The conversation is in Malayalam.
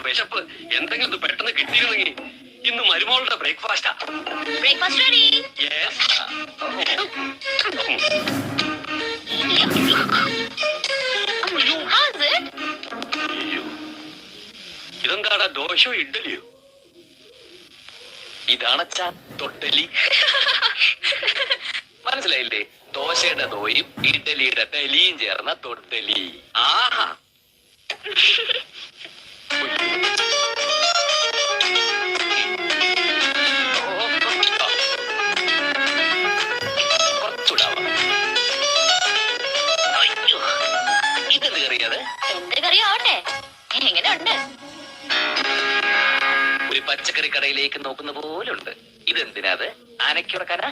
വിശപ്പ്. എന്തെങ്കിലും പെട്ടെന്ന് കിട്ടിയിരുന്നെങ്കിൽ ഇന്ന് മരുമോളുടെ ബ്രേക്ക്ഫാസ്റ്റാ. Breakfast ready yes? ഇതെന്താടാ ദോശോ ഇഡ്ഡലിയോ? ഇതാണച്ചാ തൊട്ടലി. മനസ്സിലായില്ലേ? ദോശയുടെ ദോയും ഇഡലിയുടെ തലിയും ചേർന്ന തൊട്ടലി. ആഹാ. എങ്ങനെ ഉണ്ട് ഒരു പച്ചക്കറി കടയിലേക്ക് നോക്കുന്ന പോലെ ഉണ്ട് ഇതെന്തിനാ അത് ആനയ്ക്കുടക്കാനാ